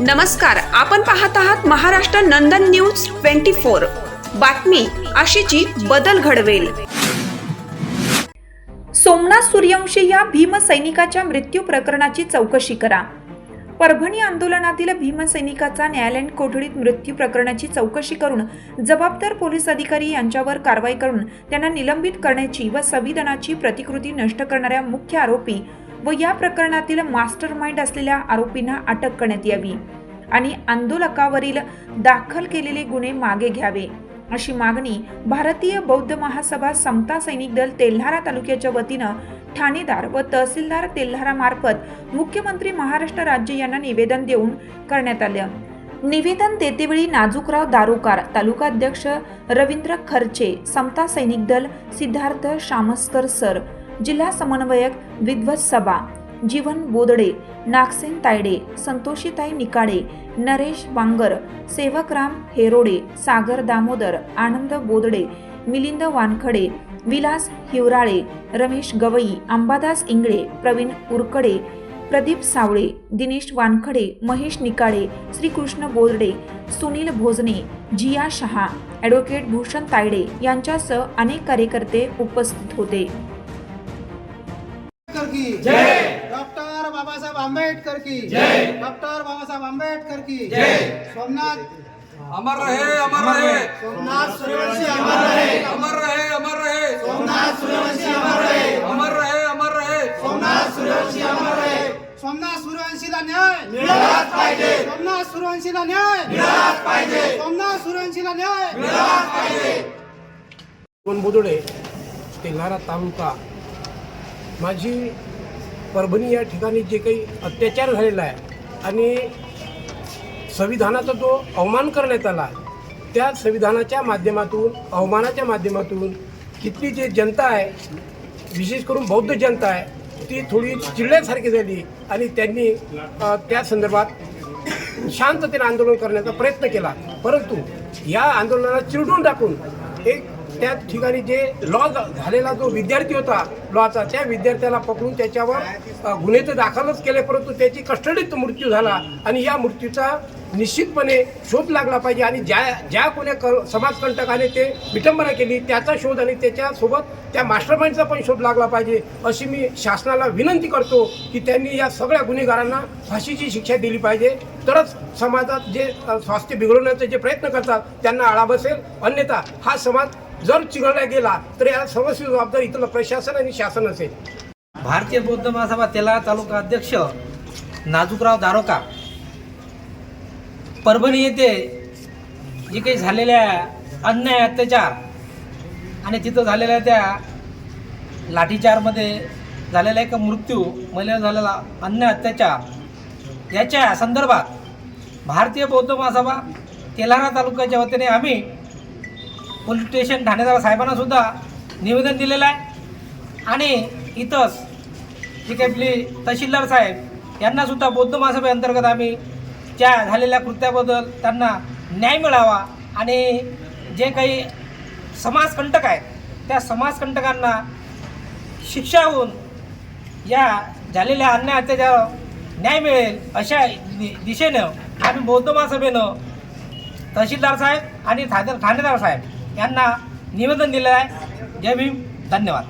नमस्कार आपण पाहत आहात Maharashtra Nandan news twenty four. बातमी अशीची बदल घडवेल. सोमनाथ सूर्यवंशी या भीमसैनिकाच्या मृत्यू प्रकरणाची चौकशी करा. परभणी आंदोलनातील भीमसैनिकाचा न्यायालयीन कोठडीत मृत्यू प्रकरणाची चौकशी करून जबाबदार पोलीस अधिकारी यांच्यावर कारवाई करून त्यांना निलंबित करण्याची व संविधानाची प्रतिकृती नष्ट करणाऱ्या मुख्य आरोपी व या प्रकरणातील मास्टर माइंड असलेल्या आरोपींना अटक करण्यात यावी आणि आंदोलकावरील दाखल केलेले गुन्हे मागे घ्यावे अशी मागणी भारतीय बौद्ध महासभा समता सैनिक दल तेल्हारा तालुक्याच्या वतीनं ठाणेदार व तहसीलदार तेल्हारा मार्फत मुख्यमंत्री महाराष्ट्र राज्य यांना निवेदन देऊन करण्यात आलं. निवेदन देतेवेळी नाजूकराव दारोकार तालुकाध्यक्ष रवींद्र खर्चे समता सैनिक दल सिद्धार्थ शामस्कर सर जिल्हा समन्वयक विद्वत सभा जीवन बोदडे नागसेन तायडे संतोषीताई निकाडे नरेश वांगर सेवकराम हेरोडे सागर दामोदर आनंद बोदडे मिलिंद वानखडे विलास हिवराळे रमेश गवई अंबादास इंगळे प्रवीण उरकडे प्रदीप सावळे दिनेश वानखडे महेश निकाळे श्रीकृष्ण बोर्डे सुनील भोजने जिया शहा ॲडव्होकेट भूषण तायडे यांच्यासह अनेक कार्यकर्ते उपस्थित होते. की जय। डॉक्टर बाबासाहेब आंबेडकर की जय। डॉक्टर बाबासाहेब आंबेडकर की जय। सोमनाथ अमर रहे अमर रहे। सोमनाथ सूर्यवंशी अमर रहे। अमर रहे अमर रहे। सोमनाथ सूर्यवंशी अमर रहे। अमर रहे अमर रहे। सोमनाथ सूर्यवंशी अमर रहे। सोमनाथ सूर्यवंशीला न्याय। मिळालाच पाहिजे। सोमनाथ सूर्यवंशीला न्याय। मिळालाच पाहिजे। सोमनाथ सूर्यवंशीला न्याय। मिळालाच पाहिजे। बुदुडे तेल्हारा तालुका. माझी परभणी या ठिकाणी जे काही अत्याचार झालेला आहे आणि संविधानाचा जो अवमान करण्यात आला त्या संविधानाच्या माध्यमातून अवमानाच्या माध्यमातून तिथली जी जनता आहे विशेष करून बौद्ध जनता आहे ती थोडी चिडल्यासारखी झाली आणि त्यांनी त्या संदर्भात शांततेने आंदोलन करण्याचा प्रयत्न केला. परंतु या आंदोलनाला चिरडून टाकून एक त्या ठिकाणी जे लॉ झालेला जो विद्यार्थी होता लॉचा त्या विद्यार्थ्याला पकडून त्याच्यावर गुन्हे तर दाखलच केले परंतु त्याची कस्टडीत मृत्यू झाला आणि या मृत्यूचा निश्चितपणे शोध लागला पाहिजे आणि ज्या ज्या कोण्या क समाजकंटकाने ते विटंबना केली त्याचा शोध आणि त्याच्यासोबत त्या मास्टरमाइंडचा पण शोध लागला पाहिजे अशी मी शासनाला विनंती करतो की त्यांनी या सगळ्या गुन्हेगारांना फाशीची शिक्षा दिली पाहिजे. तरच समाजात जे स्वास्थ्य बिघडवण्याचे जे प्रयत्न करतात त्यांना आळा बसेल. अन्यथा हा समाज जर चिघळला गेला तर या सर्वस्वी जबाबदार इथलं प्रशासन आणि शासन असेल. भारतीय बौद्ध महासभा तेला तालुका अध्यक्ष नाजूकराव दारोका. परभणी येथे जे काही झालेल्या अन्याय अत्याचार आणि तिथं झालेल्या त्या लाठीचारमध्ये झालेला एक मृत्यू महिला झालेला अन्याय अत्याचार याच्या संदर्भात भारतीय बौद्ध महासभा तेलारा तालुक्याच्या वतीने आम्ही पोलीस स्टेशन ठाणेदार साहेबांना सुद्धा निवेदन दिलेलं आहे. आणि इथंच जे काही आपली तहसीलदार साहेब यांनासुद्धा बौद्ध महासभेअंतर्गत आम्ही त्या झालेल्या कृत्याबद्दल त्यांना न्याय मिळावा आणि जे काही समाजकंटक आहेत त्या समाजकंटकांना शिक्षा होऊन या झालेल्या अन्याय अत्याचार न्याय मिळेल अशा दि दिशेनं आम्ही बौद्ध महासभेनं तहसीलदार साहेब आणि ठाणे ठाणेदार साहेब यांना निवेदन दिलेलं आहे. जय भीम. धन्यवाद.